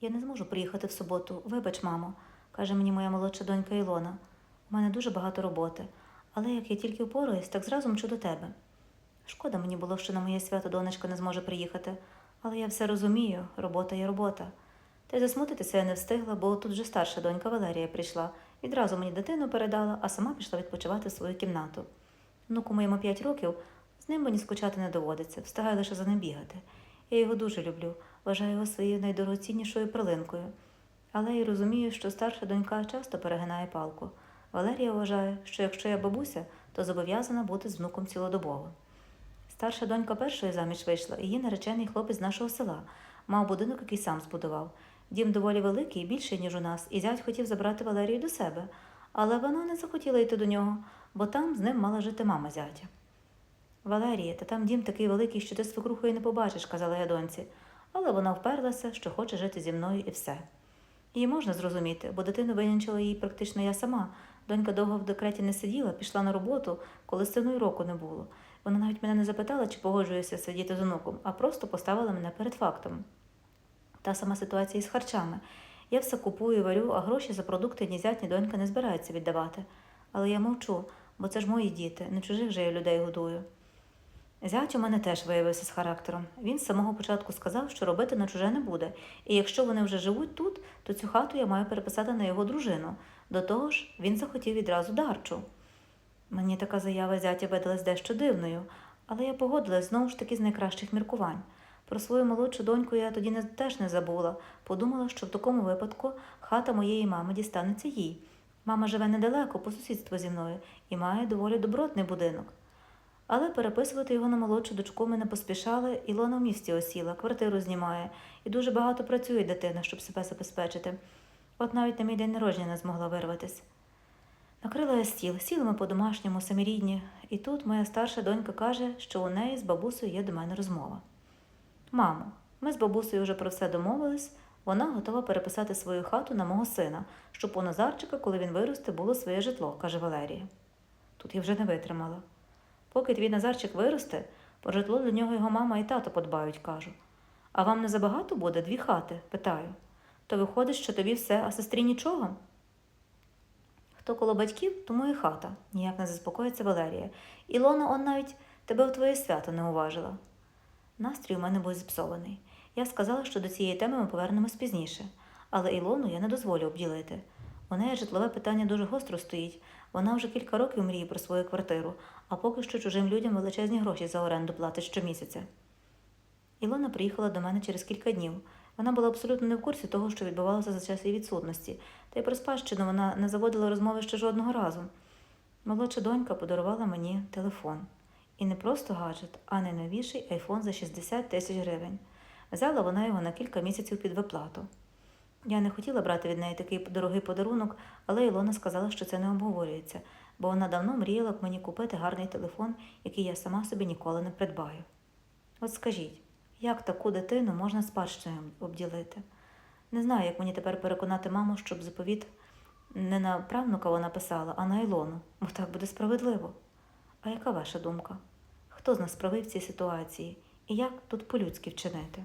Я не зможу приїхати в суботу. Вибач, мамо, каже мені моя молодша донька Ілона. У мене дуже багато роботи, але як я тільки впораюсь, так зразу мчу до тебе. Шкода мені було, що на моє свято донечка не зможе приїхати, але я все розумію, робота є робота. Та й засмутитися я не встигла, бо тут вже старша донька Валерія прийшла. Відразу мені дитину передала, а сама пішла відпочивати в свою кімнату. Внуку моєму п'ять років, з ним мені скучати не доводиться, встигаю лише за ним бігати. Я його дуже люблю, вважаю його своєю найдорогоціннішою прилинкою. Але й розумію, що старша донька часто перегинає палку. Валерія вважає, що якщо я бабуся, то зобов'язана бути з внуком цілодобово. Старша донька першої заміж вийшла, і її наречений хлопець з нашого села. Мав будинок, який сам збудував. Дім доволі великий, більший, ніж у нас, і зять хотів забрати Валерію до себе. Але вона не захотіла йти до нього, бо там з ним мала жити мама зятя. Валерія, та там дім такий великий, що ти свекрухою не побачиш, казала я доньці. Але вона вперлася, що хоче жити зі мною і все. Її можна зрозуміти, бо дитину винянчила її практично я сама. Донька довго в декреті не сиділа, пішла на роботу, коли сину й року не було. Вона навіть мене не запитала, чи погоджуюся сидіти з онуком, а просто поставила мене перед фактом. Та сама ситуація і з харчами. Я все купую, варю, а гроші за продукти ні зять, донька не збираються віддавати. Але я мовчу, бо це ж мої діти, не чужих же я людей годую. Зять у мене теж виявився з характером. Він з самого початку сказав, що робити на чуже не буде, і якщо вони вже живуть тут, то цю хату я маю переписати на його дружину. До того ж, він захотів відразу дарчу. Мені така заява зятя видалась дещо дивною, але я погодилась знову ж таки з найкращих міркувань. Про свою молодшу доньку я тоді не, теж не забула. Подумала, що в такому випадку хата моєї мами дістанеться їй. Мама живе недалеко, по сусідству зі мною, і має доволі добротний будинок. Але переписувати його на молодшу дочку ми не поспішали, Ілона в місті осіла, квартиру знімає, і дуже багато працює дитина, щоб себе забезпечити. От навіть на мій день народження не змогла вирватися. Накрила я стіл, сіли ми по-домашньому, самі рідні, і тут моя старша донька каже, що у неї з бабусею є до мене розмова. Мамо, ми з бабусею вже про все домовились, вона готова переписати свою хату на мого сина, щоб у Назарчика, коли він виросте, було своє житло, каже Валерія. Тут я вже не витримала. Поки твій Назарчик виросте, про житло для нього його мама і тато подбають, кажу. А вам не забагато буде дві хати? питаю. То виходить, що тобі все, а сестрі нічого? Хто коло батьків, тому і хата, ніяк не заспокоїться Валерія. Ілона он навіть тебе в твоє свято не уважила. Настрій у мене був зіпсований. Я сказала, що до цієї теми ми повернемось пізніше, але Ілону я не дозволю обділити. У неї житлове питання дуже гостро стоїть. Вона вже кілька років мріє про свою квартиру, а поки що чужим людям величезні гроші за оренду платить щомісяця. Ілона приїхала до мене через кілька днів. Вона була абсолютно не в курсі того, що відбувалося за час її відсутності, та й про спадщину вона не заводила розмови ще жодного разу. Молодша донька подарувала мені телефон. І не просто гаджет, а найновіший айфон за 60 тисяч гривень. Взяла вона його на кілька місяців під виплату. Я не хотіла брати від неї такий дорогий подарунок, але Ілона сказала, що це не обговорюється, бо вона давно мріяла б мені купити гарний телефон, який я сама собі ніколи не придбаю. От скажіть, як таку дитину можна спадщиною обділити? Не знаю, як мені тепер переконати маму, щоб заповіт не на правнука вона писала, а на Ілону, бо так буде справедливо. А яка ваша думка? Хто з нас правий в цій ситуації і як тут по-людськи вчинити?